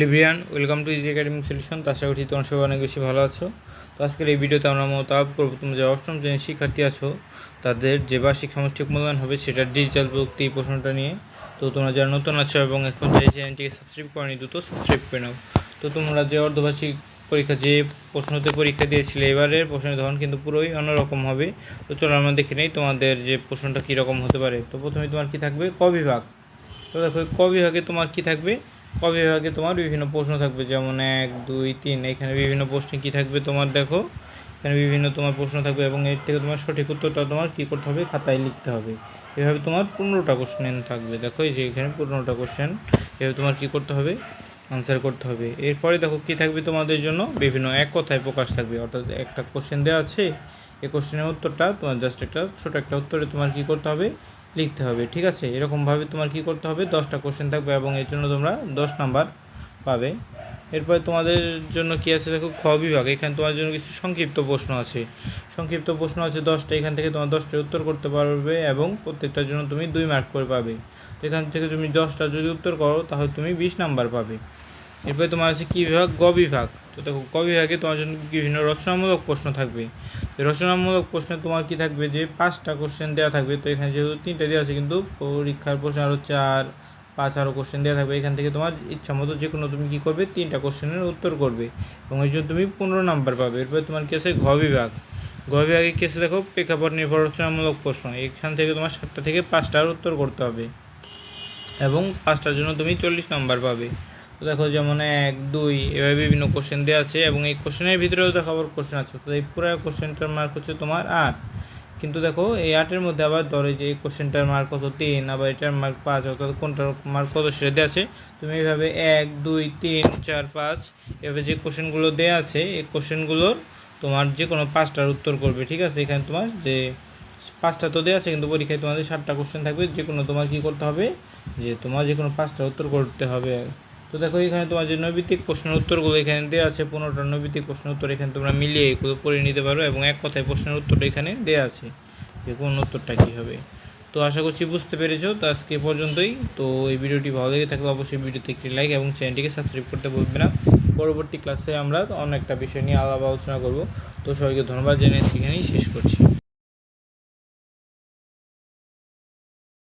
লিব্রিয়ান welcome to easy academic solution তো আশা করছি তোমার সবাই অনেক বেশি ভালো আছো। তো আজকের এই ভিডিওতে আমরা আপ করব তুমি যে অষ্টম শ্রেণির শিক্ষার্থী আছো, তাদের যে বার্ষিক সামষ্টিক মূল্যায়ন হবে সেটার ডিজিটাল প্রযুক্তি প্রশ্নটা নিয়ে। তো তোমরা যারা নতুন আছো এবং এখন এই চ্যানেলটিকে সাবস্ক্রাইব করেনি, দ্রুত সাবস্ক্রাইব করে নাও। তো তোমরা যে অর্ধবার্ষিক পরীক্ষা, যে প্রশ্নতে পরীক্ষা দিয়েছিলে, এবারের প্রশ্নের ধরন কিন্তু পুরোই অন্যরকম হবে। তো চলো আমরা দেখে নেই তোমাদের যে প্রশ্নটা কীরকম হতে পারে। তো প্রথমে তোমার কি থাকবে? ক বিভাগ। তো দেখো, ক বিভাগে তোমার কি থাকবে? ক বিভাগে তোমার বিভিন্ন প্রশ্ন থাকবে, যেমন এক, দুই, তিন, এখানে বিভিন্ন প্রশ্নে কি থাকবে তোমার দেখো, এখানে বিভিন্ন তোমার প্রশ্ন থাকবে এবং এর থেকে তোমার সঠিক উত্তরটা তোমার কী করতে হবে? খাতায় লিখতে হবে। এভাবে তোমার পনেরোটা কোশ্চেন থাকবে। দেখো, এই যে এখানে পনেরোটা কোশ্চেন এভাবে তোমার কী করতে হবে? আনসার করতে হবে। এরপরে দেখো, কী থাকবে তোমাদের জন্য? বিভিন্ন এক কথায় প্রকাশ থাকবে। অর্থাৎ একটা কোশ্চেন দেওয়া আছে এই কোশ্চেনের উত্তরটা তোমার জাস্ট একটা ছোটো একটা উত্তরে তোমার কী করতে হবে? লিখতে হবে, ঠিক আছে? এরকমভাবে তোমার কি করতে হবে? দশটা কোশ্চেন থাকবে এবং এর জন্য তোমরা দশ নাম্বার পাবে। এরপরে তোমাদের জন্য কি আছে? দেখো, খ বিভাগ। এখানে তোমার জন্য কিছু সংক্ষিপ্ত প্রশ্ন আছে। সংক্ষিপ্ত প্রশ্ন আছে দশটা। এখান থেকে তোমার দশটা উত্তর করতে পারবে এবং প্রত্যেকটার জন্য তুমি দুই মার্ক করে পাবে। তো এখান থেকে তুমি দশটা যদি উত্তর করো, তাহলে তুমি বিশ নাম্বার পাবে। এরপরে তোমার আছে কী বিভাগ? গ বিভাগ। তো দেখো ক বিভাগে তোমার জন্য বিভিন্ন রচনামূলক প্রশ্ন থাকবে। রচনামূলক প্রশ্নে তোমার কি থাকবে? যে পাঁচটা কোশ্চেন দেওয়া থাকবে, তো এখানে যেহেতু তিনটা দেওয়া আছে কিন্তু পরীক্ষার প্রশ্ন আরও চার পাঁচ আরও কোশ্চেন দেওয়া থাকবে। এখান থেকে তোমার ইচ্ছা মতো যে কোনো তুমি কী করবে? তিনটা কোশ্চেনের উত্তর করবে। এবং এই জন্য তুমি পনেরো নাম্বার পাবে। এরপরে তোমার কেসে ঘ বিভাগ। ঘ বিভাগে কি আছে দেখো, প্রেক্ষাপট নির্ভর রচনামূলক প্রশ্ন। এখান থেকে তোমার সাতটা থেকে পাঁচটার উত্তর করতে হবে। এবং পাঁচটার জন্য তুমি চল্লিশ নাম্বার পাবে। দেখো যেমন এক, দুই, এভাবে বিভিন্ন কোশ্চেন দেওয়া আছে এবং এই কোশ্চেনের ভিতরেও দেখো আবার কোশ্চেন আছে। তো এই পুরো কোশ্চেনটার মার্ক হচ্ছে তোমার আট। কিন্তু দেখো এই আটের মধ্যে আবার ধরে যে এই কোশ্চেনটার মার্ক কত? তিন। আবার এটার মার্ক পাঁচ, অর্থাৎ কোনটার মার্ক কত সেটা দেওয়া আছে। তুমি এইভাবে এক, দুই, তিন, চার, পাঁচ, এভাবে যে কোশ্চেনগুলো দেওয়া আছে, এই কোশ্চেনগুলোর তোমার যে কোনো পাঁচটার উত্তর করবে, ঠিক আছে? এখানে তোমার যে পাঁচটা তো দেওয়া আছে, কিন্তু পরীক্ষায় তোমাদের সাতটা কোশ্চেন থাকবে। যে কোনো তোমার কী করতে হবে? যে তোমার যে কোনো পাঁচটা উত্তর করতে হবে। তো দেখো, এখানে তোমার যে নৈবিত্তিক প্রশ্নের উত্তরগুলো এখানে দেওয়া আছে, পনেরোটা নৈবিত্তিক প্রশ্নের উত্তর এখানে তোমরা মিলিয়ে এগুলো পড়ে নিতে পারো এবং এক কথায় প্রশ্নের উত্তরটা এখানে দেওয়া আছে যে কোন উত্তরটা কী হবে। তো আশা করছি বুঝতে পেরেছ। তো আজকে পর্যন্তই। তো এই ভিডিওটি ভালো লেগে থাকলে অবশ্যই ভিডিওতে একটি লাইক এবং চ্যানেলটিকে সাবস্ক্রাইব করতে বলবে না। পরবর্তী ক্লাসে আমরা অন্য একটা বিষয় নিয়ে আলাপ আলোচনা করব। তো সবাইকে ধন্যবাদ জানিয়ে সেখানেই শেষ করছি।